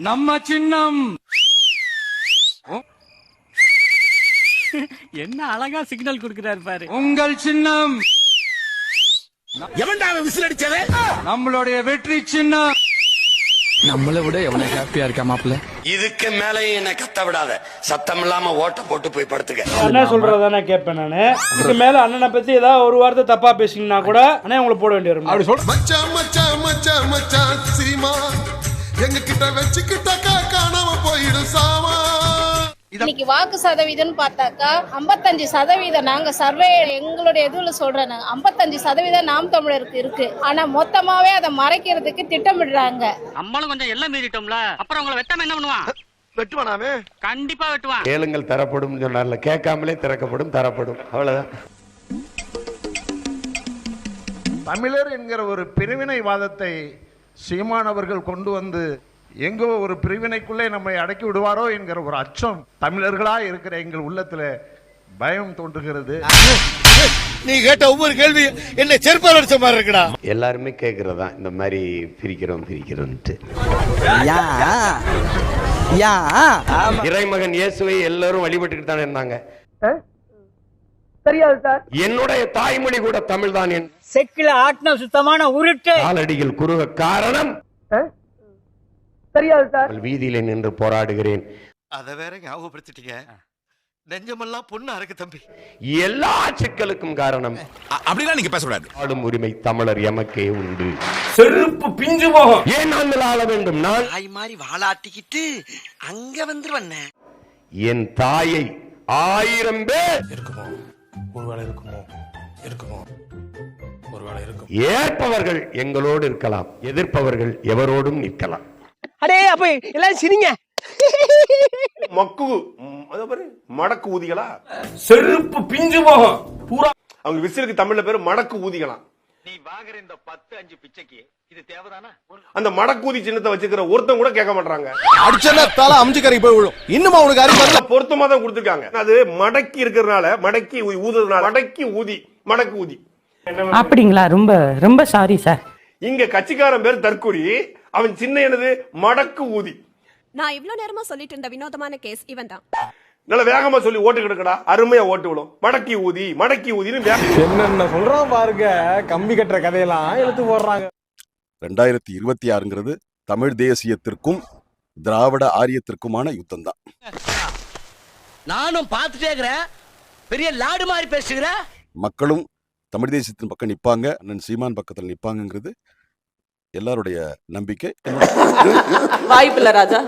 நம்ம சின்னம். என்ன அழகா சிக்னல் கொடுக்கிறாரு பாரு. உங்கள் சின்னம். எவன்டா விசில் அடிச்சது? நம்மளுடைய வெற்றி சின்னம். நம்மளை விட எவனை ஹாப்பியா இருக்கா மாப்பிள்ள? இதுக்கு மேலேயும் என்ன கத்த விடாத. சத்தம் இல்லாம ஓட்ட போட்டு போய் படுத்துக்க. அண்ணன் சொல்றதானே கேட்பேன் நானு? இதுக்கு மேல அண்ணனை பத்தி ஏதாவது ஒரு வார்த்தை தப்பா பேசிங்கன்னா கூட அண்ணன் உங்களை போட வேண்டிய வரும் அப்படி சொல்ற மச்சான் மச்சான் மச்சான் மச்சான் சீமா எங்க கிட்ட வச்சுக்கிட்டாக்கா காணாம போயிடும் சாமா இன்னைக்கு வாக்கு சதவீதம்னு பார்த்தாக்கா 55% சதவீதம் நாங்க சர்வே எங்களுடைய இதுல சொல்றேன் ஐம்பத்தஞ்சு சதவீதம் நாம் தமிழருக்கு இருக்கு. ஆனா மொத்தமாவே அதை மறைக்கிறதுக்கு திட்டமிடுறாங்க. நம்மளும் கொஞ்சம் எல்லாம் மீறிட்டோம்ல அப்புறம் உங்களை வெட்டாம என்ன பண்ணுவான்? வெட்டுவானாமே? கண்டிப்பா வெட்டுவான். கேளுங்கள் தரப்படும் சொன்னார்ல. கேட்காமலே திறக்கப்படும் தரப்படும். அவ்வளவுதான். தமிழர் என்கிற ஒரு பிரிவினைவாதத்தை சீமான் அவர்கள் கொண்டு வந்து எங்கோ ஒரு பிரிவினைக்குள்ளே நம்மை அடக்கி விடுவாரோ என்கிற ஒரு அச்சம் தமிழர்களா இருக்கிற எங்கள் உள்ளத்துல பயம் தோன்றுகிறது. நீ கேட்ட ஒவ்வொரு கேள்வி என்ன செருப்பால் அடிச்ச மாதிரி இருக்குடா. எல்லாருமே கேட்கறதா இந்த மாதிரி பிரிக்கிறோம் பிரிக்கிறோம்ட்டு இறைமகன் இயேசுவை எல்லாரும் வழிபட்டுக்கிட்டு தானே இருந்தாங்க. தெரியாது சார். என்னுடைய தாய்மொழி கூட தமிழ் தான் என் செக்கில ஆட்டின சுத்தமான உருட்டு. காலடியில் குறுக காரணம். தெரியாது சார். வீதியிலே நின்று போராடுகிறேன். அத வேற ஞாபகப்படுத்திட்டீங்க. நெஞ்சமெல்லாம் பொண்ணா இருக்கு தம்பி. எல்லா சிக்கலுக்கும் காரணம். அப்படிலாம் நீங்க பேசக்கூடாது. ஆளும் உரிமை தமிழர் எமக்கே உண்டு. செருப்பு பிஞ்சு போகும். ஏன் நாங்கள் ஆள வேண்டும்? நான் தாய் மாதிரி வாளாட்டிக்கிட்டு அங்க வந்துருவண்ணே என் தாயை ஆயிரம் பேர் ஏற்பவர்கள் எங்களோடு இருக்கலாம் எதிர்ப்பவர்கள் எவரோடும் நிற்கலாம். அடே அப்ப எல்லாரும் சிரிங்க. மக்கு மடக்கு ஊதிகளா? செருப்பு பிஞ்சு போகும். பூரா அவங்க விசிலுக்கு தமிழ்ல பேரு மடக்கு ஊதிகளாம் நீ வாங்குற இந்த பத்து அஞ்சு பிச்சைக்கு இது தேவைதானா? அந்த மடக்கூதி சின்னத்தை வச்சுக்கிற ஒருத்தன் கூட கேட்க மாட்டாங்க அடிச்சனா தலை அம்ஜிக்கரை போய் விழும். இன்னுமா உனக்கு அறிவு பொருத்தமா தான் கொடுத்துருக்காங்க. அது மடக்கி இருக்கிறதுனால மடக்கி ஊதுறதுனால மடக்கி ஊதி மடக்கு ஊதி. அப்படிங்களா? ரொம்ப ரொம்ப சாரி சார் இங்க கட்சிக்காரன் பேர் தற்குறி அவன் சின்ன என்னது? மடக்கு ஊதி. நான் இவ்வளவு நேரமா சொல்லிட்டு இருந்த வினோதமான கேஸ் இவன் தான் நல்ல வேகமா சொல்லி ஓட்டு கிடக்கடா. அருமையா ஓட்டு விடும். மடக்கி ஊதி மடக்கி ஊதின்னு வே- என்னென்ன சொல்றான் பாருங்க. கம்பி கட்டுற கதையெல்லாம் எடுத்து போடுறாங்க. ரெண்டாயிரத்தி இருபத்தி ஆறுங்கிறது தமிழ் தேசியத்திற்கும் திராவிட ஆரியத்திற்குமான யுத்தம் தான் நானும் பார்த்துட்டே இருக்கிறேன். பெரிய லாடு மாதிரி பேசுகிற மக்களும் தமிழ் தேசியத்தின் பக்கம் நிப்பாங்க. அண்ணன் சீமான் பக்கத்தில் நிப்பாங்கங்கிறது எல்லாருடைய நம்பிக்கை. வாய்ப்பில்ல ராஜா.